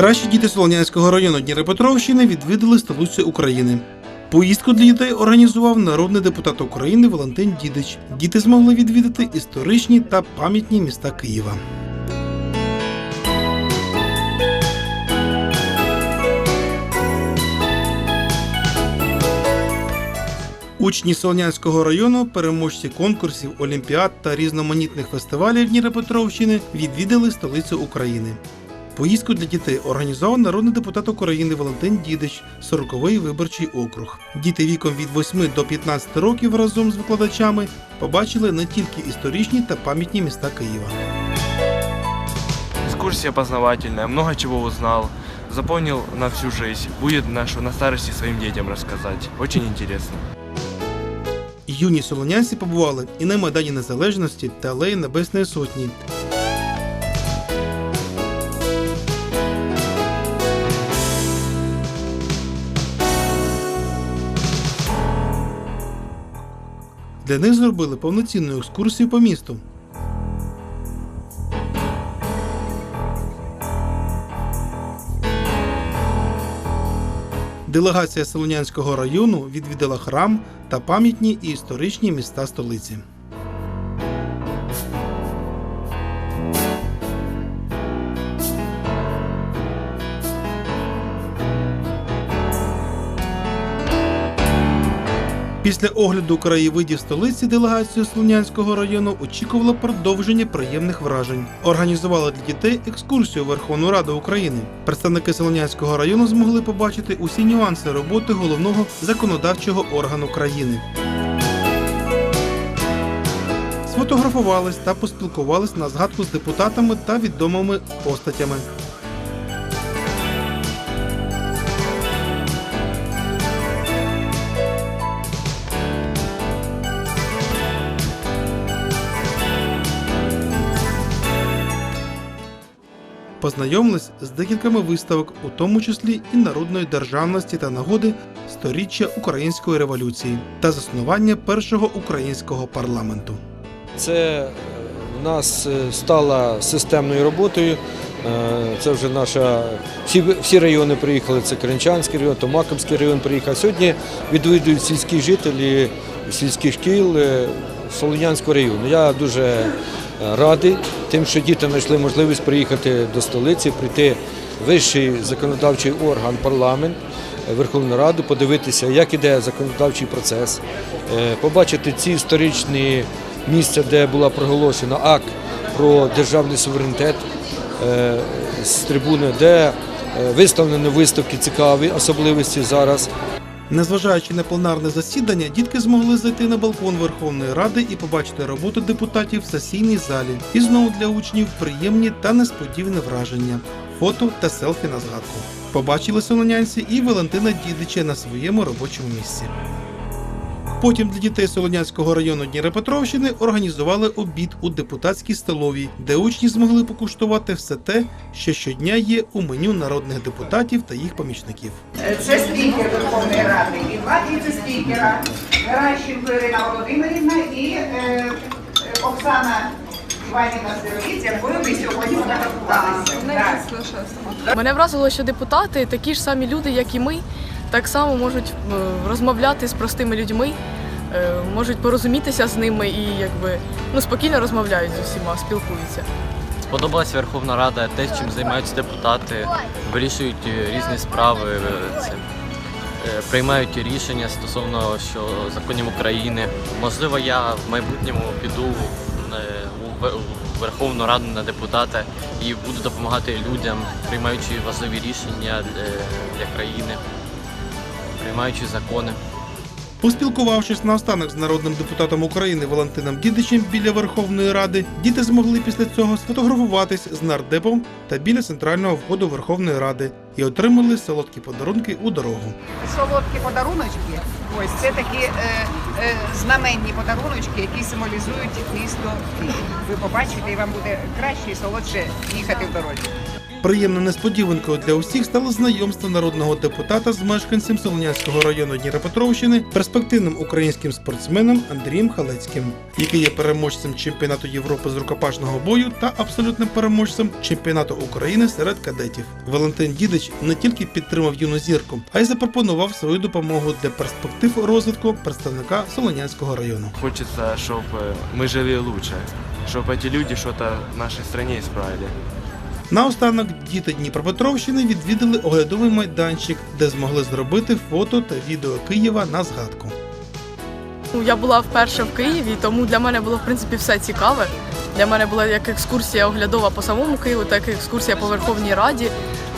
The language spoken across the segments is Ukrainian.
Кращі діти Солонянського району Дніпропетровщини відвідали столицю України. Поїздку для дітей організував народний депутат України Валентин Дідич. Діти змогли відвідати історичні та пам'ятні міста Києва. Учні Солонянського району, переможці конкурсів, олімпіад та різноманітних фестивалів Дніпропетровщини відвідали столицю України. Поїздку для дітей організував народний депутат України Валентин Дідич, 40-й виборчий округ. Діти віком від 8 до 15 років разом з викладачами побачили не тільки історичні та пам'ятні міста Києва. Экскурсия познавательная, много чего узнал, запомнил на всю жизнь. Будет на, что на старости своим детям рассказать. Очень интересно. Юні солонянці побували і на Майдані Незалежності та Алеї Небесної Сотні. Для них зробили повноцінну екскурсію по місту. Делегація Солонянського району відвідала храм та пам'ятні і історичні міста столиці. Після огляду краєвидів столиці делегацію Слонянського району очікувала продовження приємних вражень. Організували для дітей екскурсію Верховну Раду України. Представники Солонянського району змогли побачити усі нюанси роботи головного законодавчого органу країни. Сфотографувались та поспілкувались на згадку з депутатами та відомими постатями. Познайомились з декількома виставок, у тому числі і народної державності та нагоди сторіччя української революції та заснування першого українського парламенту. Це е, в нас е, стало системною роботою. Е, Це вже наша всі, всі райони приїхали. Це Кринчанський район, Томаковський район приїхав. Сьогодні відвідують сільські жителі сільських шкіл Солонянського району. Я дуже радий тим, що діти знайшли можливість приїхати до столиці, прийти в вищий законодавчий орган парламент. е, Верховну Раду, подивитися, як іде законодавчий процес, е, побачити ці історичні місця, де була проголошена акт про державний суверенітет е, з трибуни, де виставлені виставки цікаві, особливості зараз. Незважаючи на пленарне засідання, дітки змогли зайти на балкон Верховної Ради і побачити роботу депутатів в сесійній залі. І знову для учнів приємні та несподіване враження фото та селфі на згадку. Побачили солонянці і Валентина Дідича на своєму робочому місці. Потім для дітей Солонянського району Дніпропетровщини організували обід у депутатській столовій, де учні змогли покуштувати все те, що щодня є у меню народних депутатів та їх помічників. Це спікер Верховної Ради і два віце-спікера Геращенко Ірина Володимирівна і е, е, Оксана. Мене вразило, що депутати такі ж самі люди, як і ми, так само можуть е, розмовляти з простими людьми, е, можуть порозумітися з ними і якби ну спокійно розмовляють з усіма, спілкуються. Сподобалась Верховна Рада, те, чим займаються депутати, вирішують е, різні справи, це, приймають рішення стосовно що законів України. Можливо, я в майбутньому піду у Верховну Раду на депутата і буду допомагати людям, приймаючи важливі рішення для країни, приймаючи закони. Поспілкувавшись наостанок з народним депутатом України Валентином Дідичем біля Верховної Ради, діти змогли після цього сфотографуватись з нардепом та біля центрального входу Верховної Ради і отримали солодкі подарунки у дорогу. Солодкі подаруночки. Ось це такі е, е, знаменні подаруночки, які символізують місто Київ. Ви побачите, і вам буде краще і солодше їхати в дорозі. Приємною несподіванкою для усіх стало знайомство народного депутата з мешканцем Солонянського району Дніпропетровщини, перспективним українським спортсменом Андрієм Халецьким, який є переможцем чемпіонату Європи з рукопашного бою та абсолютним переможцем чемпіонату України серед кадетів. Валентин Дідич не тільки підтримав юну зірку, а й запропонував свою допомогу для перспектив розвитку представника Солонянського району. Хочется, чтобы мы жили лучше, чтобы эти люди что-то в нашей стране исправили. Наостанок діти Дніпропетровщини відвідали оглядовий майданчик, де змогли зробити фото та відео Києва на згадку. Я була вперше в Києві, тому для мене було в принципі все цікаве. Для мене була як екскурсія оглядова по самому Києву, так і екскурсія по Верховній Раді.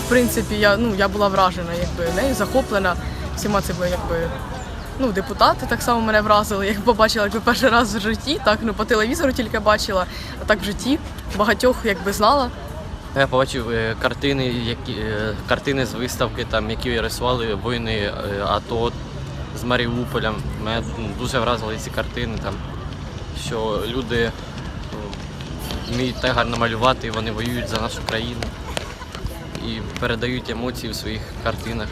В принципі, я, ну, я була вражена якби, нею, захоплена всіма цими якби, ну, депутати так само мене вразили. Як побачила якби, перший раз в житті, так ну, по телевізору тільки бачила, а так в житті багатьох якби знала. Я побачив е, картини, які е, картини з виставки, там які рисували воїни е, АТО з Маріуполя. Мене дуже вразили ці картини, там що люди вміють так гарно малювати, вони воюють за нашу країну і передають емоції в своїх картинах.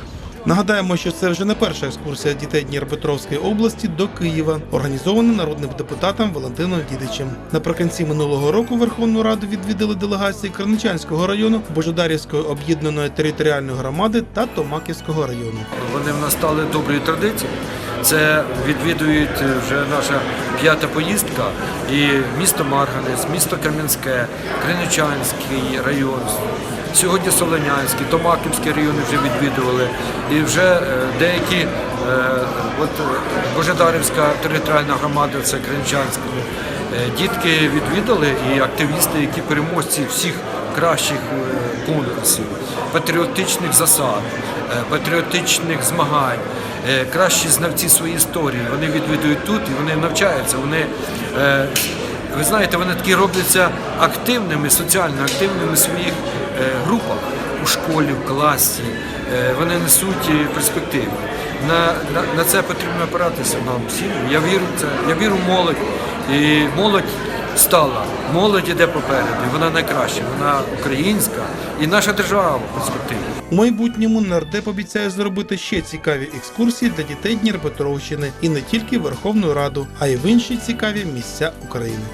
Нагадаємо, що це вже не перша екскурсія дітей Дніпропетровської області до Києва, організована народним депутатом Валентином Дідичем. Наприкінці минулого року Верховну Раду відвідали делегації Краничанського району, Божодарівської об'єднаної територіальної громади та Томаківського району. Вони в нас стали доброю традицією. Це відвідують вже наша п'ята поїздка. І місто Марганець, місто Кам'янське, Криничанський район. Сьогодні Солонянський, Томаківський райони вже відвідували. І вже е, деякі, е, от Божедарівська територіальна громада, це Криничанська, е, дітки відвідали і активісти, які переможці всіх кращих конкурсів, патріотичних засад, патріотичних змагань, кращі знавці своєї історії. Вони відвідують тут і вони навчаються. Вони, ви знаєте, вони такі робляться активними, соціально активними в своїх групах у школі, в класі. Е, Вони несуть е, перспективи. На, на, на це потрібно опиратися нам всім. Я вірю в це. Я вірю в молодь. І молодь стала. Молодь іде попереду. Вона найкраща, вона українська і наша держава в перспективі. У майбутньому нардеп обіцяє зробити ще цікаві екскурсії для дітей Дніпропетровщини і не тільки Верховну Раду, а й в інші цікаві місця України.